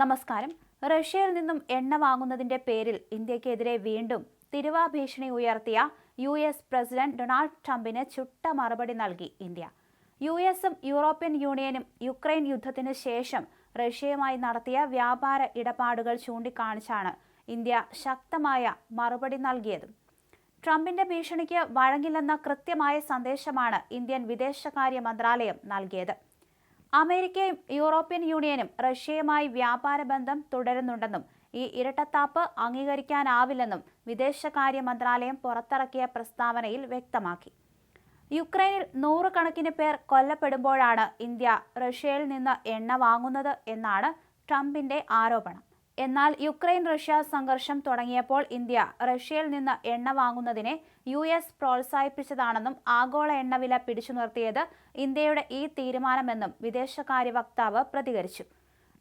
നമസ്കാരം. റഷ്യയിൽ നിന്നും എണ്ണ വാങ്ങുന്നതിന്റെ പേരിൽ ഇന്ത്യക്കെതിരെ വീണ്ടും തിരുവാ ഭീഷണി ഉയർത്തിയ യു എസ് പ്രസിഡന്റ് ഡൊണാൾഡ് ട്രംപിന് ചുട്ട മറുപടി നൽകി ഇന്ത്യ. യു എസും യൂറോപ്യൻ യൂണിയനും യുക്രൈൻ യുദ്ധത്തിന് ശേഷം റഷ്യയുമായി നടത്തിയ വ്യാപാര ഇടപാടുകൾ ചൂണ്ടിക്കാണിച്ചാണ് ഇന്ത്യ ശക്തമായ മറുപടി നൽകിയതും. ട്രംപിന്റെ ഭീഷണിക്ക് വഴങ്ങില്ലെന്ന കൃത്യമായ സന്ദേശമാണ് ഇന്ത്യൻ വിദേശകാര്യ മന്ത്രാലയം നൽകിയത്. അമേരിക്കയും യൂറോപ്യൻ യൂണിയനും റഷ്യയുമായി വ്യാപാര ബന്ധം തുടരുന്നുണ്ടെന്നും ഈ ഇരട്ടത്താപ്പ് അംഗീകരിക്കാനാവില്ലെന്നും വിദേശകാര്യ മന്ത്രാലയം പുറത്തിറക്കിയ പ്രസ്താവനയിൽ വ്യക്തമാക്കി. യുക്രൈനിൽ നൂറുകണക്കിന് പേർ കൊല്ലപ്പെടുമ്പോഴാണ് ഇന്ത്യ റഷ്യയിൽ നിന്ന് എണ്ണ വാങ്ങുന്നത് എന്നാണ് ട്രംപിന്റെ ആരോപണം. എന്നാൽ യുക്രൈൻ റഷ്യ സംഘർഷം തുടങ്ങിയപ്പോൾ ഇന്ത്യ റഷ്യയിൽ നിന്ന് എണ്ണ വാങ്ങുന്നതിനെ യു എസ് പ്രോത്സാഹിപ്പിച്ചതാണെന്നും ആഗോള എണ്ണവില പിടിച്ചു നിർത്തിയത് ഇന്ത്യയുടെ ഈ തീരുമാനമെന്നും വിദേശകാര്യ വക്താവ് പ്രതികരിച്ചു.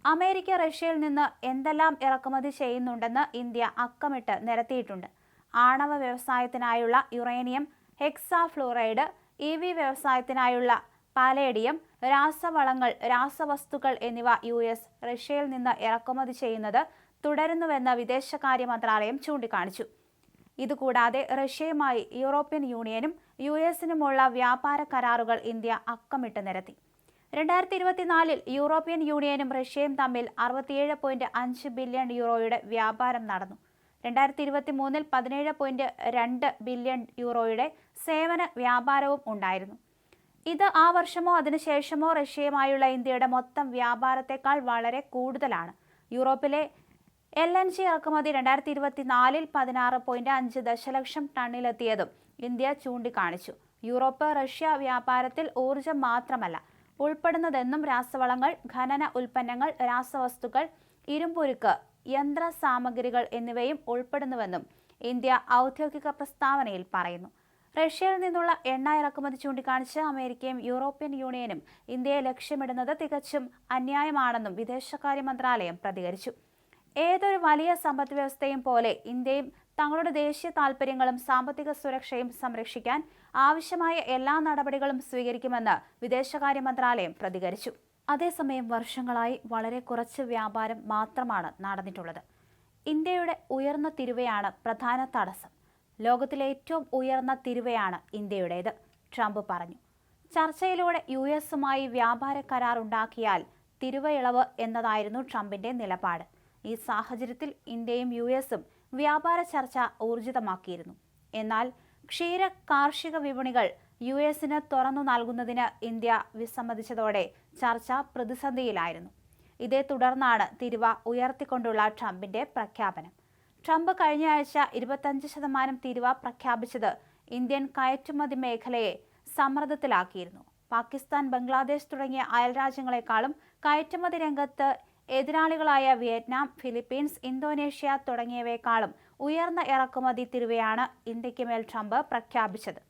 അമേരിക്ക റഷ്യയിൽ നിന്ന് എന്തെല്ലാം ഇറക്കുമതി ചെയ്യുന്നുണ്ടെന്ന് ഇന്ത്യ അക്കമിട്ട് നിരത്തിയിട്ടുണ്ട്. ആണവ വ്യവസായത്തിനായുള്ള യുറേനിയം ഹെക്സാഫ്ലൂറൈഡ് ഇ വി വ്യവസായത്തിനായുള്ള പാലേഡിയം രാസവളങ്ങൾ രാസവസ്തുക്കൾ എന്നിവ യു എസ് റഷ്യയിൽ നിന്ന് ഇറക്കുമതി ചെയ്യുന്നത് തുടരുന്നുവെന്ന് വിദേശകാര്യ മന്ത്രാലയം ചൂണ്ടിക്കാണിച്ചു. ഇതുകൂടാതെ റഷ്യയുമായി യൂറോപ്യൻ യൂണിയനും യു എസിനുമുള്ള വ്യാപാര കരാറുകൾ ഇന്ത്യ അക്കമിട്ട് നിരത്തി. രണ്ടായിരത്തി ഇരുപത്തിനാലിൽ യൂറോപ്യൻ യൂണിയനും റഷ്യയും തമ്മിൽ അറുപത്തിയേഴ് പോയിന്റ് അഞ്ച് ബില്യൺ യൂറോയുടെ വ്യാപാരം നടന്നു. രണ്ടായിരത്തി ഇരുപത്തി മൂന്നിൽ പതിനേഴ് പോയിന്റ് രണ്ട് ബില്യൺ യൂറോയുടെ സേവന വ്യാപാരവും ഉണ്ടായിരുന്നു. ഇത് ആ വർഷമോ അതിനുശേഷമോ റഷ്യയുമായുള്ള ഇന്ത്യയുടെ മൊത്തം വ്യാപാരത്തെക്കാൾ വളരെ കൂടുതലാണ്. യൂറോപ്പിലെ എൽ എൻ ജി ഇറക്കുമതി രണ്ടായിരത്തി ഇരുപത്തിനാലിൽ പതിനാറ് പോയിന്റ് അഞ്ച് ദശലക്ഷം ടണ്ണിലെത്തിയതും ഇന്ത്യ ചൂണ്ടിക്കാണിച്ചു. യൂറോപ്പ് റഷ്യ വ്യാപാരത്തിൽ ഊർജം മാത്രമല്ല ഉൾപ്പെടുന്നതെന്നും രാസവളങ്ങൾ ഖനന ഉൽപ്പന്നങ്ങൾ രാസവസ്തുക്കൾ ഇരുമ്പുരുക്ക് യന്ത്ര സാമഗ്രികൾ എന്നിവയും ഉൾപ്പെടുന്നുവെന്നും ഇന്ത്യ ഔദ്യോഗിക പ്രസ്താവനയിൽ പറയുന്നു. റഷ്യയിൽ നിന്നുള്ള എണ്ണ ഇറക്കുമതി ചൂണ്ടിക്കാണിച്ച് അമേരിക്കയും യൂറോപ്യൻ യൂണിയനും ഇന്ത്യയെ ലക്ഷ്യമിടുന്നത് തികച്ചും അന്യായമാണെന്നും വിദേശകാര്യ മന്ത്രാലയം പ്രതികരിച്ചു. ഏതൊരു വലിയ സമ്പദ് വ്യവസ്ഥയും പോലെ ഇന്ത്യയും തങ്ങളുടെ ദേശീയ താൽപര്യങ്ങളും സാമ്പത്തിക സുരക്ഷയും സംരക്ഷിക്കാൻ ആവശ്യമായ എല്ലാ നടപടികളും സ്വീകരിക്കുമെന്ന് വിദേശകാര്യ മന്ത്രാലയം പ്രതികരിച്ചു. അതേസമയം വർഷങ്ങളായി വളരെ കുറച്ച് വ്യാപാരം മാത്രമാണ് നടന്നിട്ടുള്ളത്. ഇന്ത്യയുടെ ഉയർന്ന തിരുവയാണ് പ്രധാന തടസ്സം. ലോകത്തിലെ ഏറ്റവും ഉയർന്ന തിരുവയാണ് ഇന്ത്യയുടേത്. ട്രംപ് പറഞ്ഞു. ചർച്ചയിലൂടെ യു എസുമായി വ്യാപാര കരാർ ഉണ്ടാക്കിയാൽ തിരുവ എന്നതായിരുന്നു ട്രംപിന്റെ നിലപാട്. ഈ സാഹചര്യത്തിൽ ഇന്ത്യയും യു എസും വ്യാപാര ചർച്ച ഊർജിതമാക്കിയിരുന്നു. എന്നാൽ ക്ഷീര കാർഷിക വിപണികൾ യു എസിന് തുറന്നു നൽകുന്നതിന് ഇന്ത്യ വിസമ്മതിച്ചതോടെ ചർച്ച പ്രതിസന്ധിയിലായിരുന്നു. ഇതേ തുടർന്നാണ് തിരുവ ഉയർത്തിക്കൊണ്ടുള്ള ട്രംപിന്റെ പ്രഖ്യാപനം. ട്രംപ് കഴിഞ്ഞ ആഴ്ച ഇരുപത്തഞ്ച് ശതമാനം തീരുവ പ്രഖ്യാപിച്ചത് ഇന്ത്യൻ കയറ്റുമതി മേഖലയെ സമ്മർദ്ദത്തിലാക്കിയിരുന്നു. പാകിസ്ഥാൻ ബംഗ്ലാദേശ് തുടങ്ങിയ അയൽരാജ്യങ്ങളെക്കാളും കയറ്റുമതി രംഗത്ത് എതിരാളികളായ വിയറ്റ്നാം ഫിലിപ്പീൻസ് ഇന്തോനേഷ്യ തുടങ്ങിയവയെക്കാളും ഉയർന്ന ഇറക്കുമതി തിരുവയാണ് ഇന്ത്യയ്ക്ക് മേൽ ട്രംപ് പ്രഖ്യാപിച്ചത്.